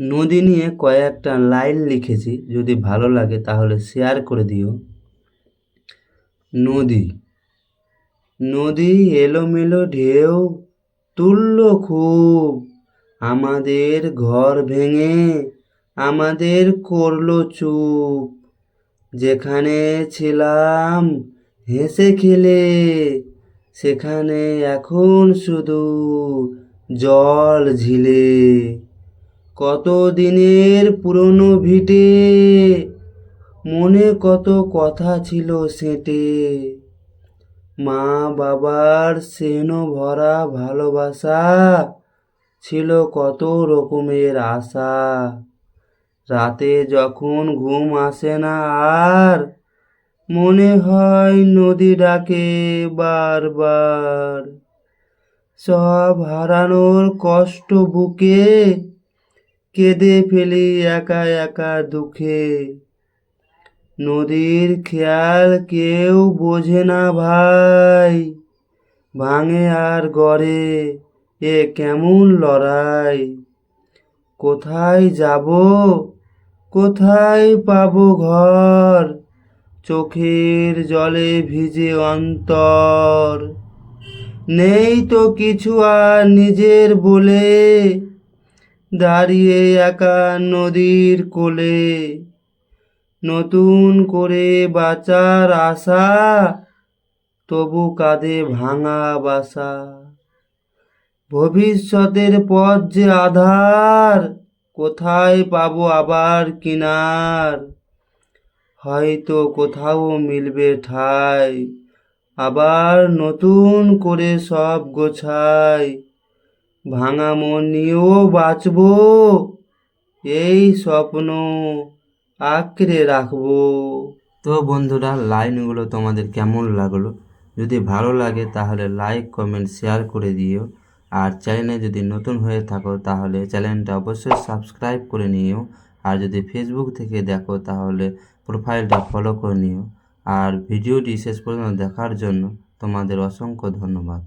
নদী নিয়ে কয়েকটা লাইন লিখেছি, যদি ভালো লাগে তাহলে শেয়ার করে দিও। নদী। নদী এলোমেলো ঢেউ তুলল খুব। আমাদের ঘর ভেঙে, আমাদের করল চুপ। যেখানে ছিলাম, হেসে খেলে, সেখানে এখন শুধু জল ঝিলে। কত দিনের পুরনো ভিটে? মনে কত কথা ছিল সেটে। মা বাবার সেন ভরা ভালোবাসা ছিল কত রকমের আশা। রাতে যখন ঘুম আসে না আর মনে হয় নদী ডাকে বারবার। সব হারানোর কষ্ট বুকে কেঁদে ফেলি একা একা দুঃখে। নদীর খেয়াল কেউ বোঝে না ভাই, ভাঙে আর গড়ে এ কেমন লড়াই। কোথায় যাব, কোথায় পাবো ঘর, চোখের জলে ভিজে অন্তর। নেই তো কিছু আর নিজের বলে দাঁড়িয়ে একা নদীর কোলে। নতুন করে বাঁচার আশা, তবু কাঁধে ভাঙা বাসা। ভবিষ্যতের পথ যে আধার, কোথায় পাবো আবার কিনার? হয়তো কোথাও মিলবে ঠাই, আবার নতুন করে সব গোছাই। ভাঙা মন নিয়েও বাঁচবো, এই স্বপ্ন আঁকড়ে রাখব। তো বন্ধুরা, লাইনগুলো তোমাদের কেমন লাগল? যদি ভালো লাগে, তাহলে লাইক, কমেন্ট, শেয়ার করে দিও। আর চ্যানেলে যদি নতুন হয়ে থাকো, তাহলে চ্যানেলটা অবশ্যই সাবস্ক্রাইব করে নিও। আর যদি ফেসবুক থেকে দেখো, তাহলে প্রোফাইলটা ফলো করে নিও। আর ভিডিওটি শেষ পর্যন্ত দেখার জন্য তোমাদের অসংখ্য ধন্যবাদ।